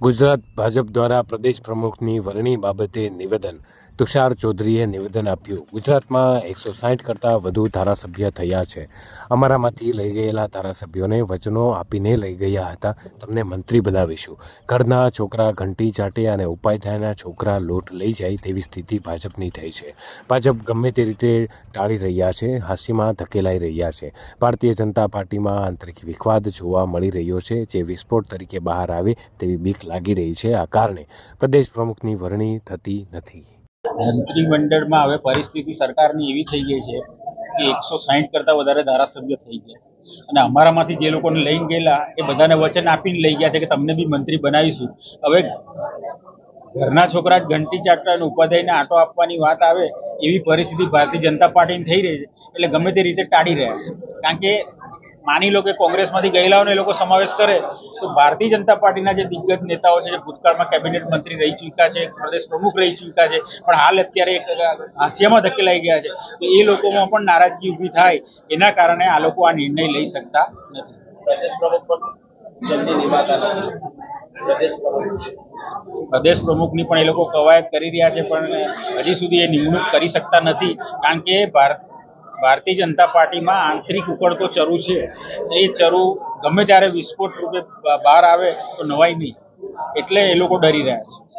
ગુજરાત ભાજપ દ્વારા પ્રદેશ પ્રમુખની વરણી બાબતે નિવેદન તુષાર ચૌધરીએ નિવેદન આપ્યું. ગુજરાતમાં એકસો સાઠ કરતાં વધુ ધારાસભ્ય થયા છે. અમારામાંથી લઈ ગયેલા ધારાસભ્યોને વચનો આપીને લઈ ગયા હતા. તમને મંત્રી બનાવીશું. ઘરના છોકરા ઘંટી ચાટે અને ઉપાધ્યાયના છોકરા લોટ લઈ જાય તેવી સ્થિતિ ભાજપની થઈ છે. ભાજપ ગમે તે રીતે ટાળી રહ્યા છે, હાસ્યમાં ધકેલાઈ રહ્યા છે. ભારતીય જનતા પાર્ટીમાં આંતરિક વિખવાદ જોવા મળી રહ્યો છે. જે વિસ્ફોટ તરીકે બહાર આવે તેવી બીક લાગી રહી છે આ કારણે. પ્રદેશ પ્રમુખની વરણી થતી નથી. મંત્રીમંડળમાં હવે પરિસ્થિતિ સરકારની એવી થઈ ગઈ છે કે એકસો સાહીઠ કરતાં વધારે ધારાસભ્ય થઈ ગયા અને અમારામાંથી જે લોકોને લઈને ગયેલા, એ બધાને વચન આપીને લઈ ગયા છે કે તમને બી મંત્રી બનાવીશું. હવે ઘરના છોકરા જ ઘંટી ચાટતા અને ઉપાધ્યાયને આટો આપવાની વાત આવે, એવી પરિસ્થિતિ ભારતીય જનતા પાર્ટીની થઈ રહી છે. એટલે ગમે તે રીતે ટાળી રહ્યા છે. કારણ કે માની લો કે કોંગ્રેસમાંથી ગયેલાઓને એ લોકો સમાવેશ કરે તો ભારતીય જનતા પાર્ટીના જે દિગ્ગજ નેતાઓ છે જે ભૂતકાળમાં કેબિનેટ મંત્રી રહી ચૂક્યા છે પ્રદેશ પ્રમુખ રહી ચૂક્યા છે પણ હાલ અત્યારે એક હાસ્યમાં ધકેલાઈ ગયા છે તો એ લોકોમાં પણ નારાજગી ઊભી થાય એના કારણે આ લોકો આ નિર્ણય લઈ શકતા નથી. પ્રમુખ પણ પ્રદેશ પ્રમુખની પણ એ લોકો કવાયત કરી રહ્યા છે પણ હજી સુધી એ નિમણૂક કરી શકતા નથી કારણ કે ભારત ભારતીય જનતા પાર્ટીમાં આંતરિક ઉકળતો ચરુ છે. એ ચરુ ગમે ત્યારે વિસ્ફોટ રૂપે બહાર આવે તો નવાઈ નહીં. એટલે એ લોકો ડરી રહ્યા છે.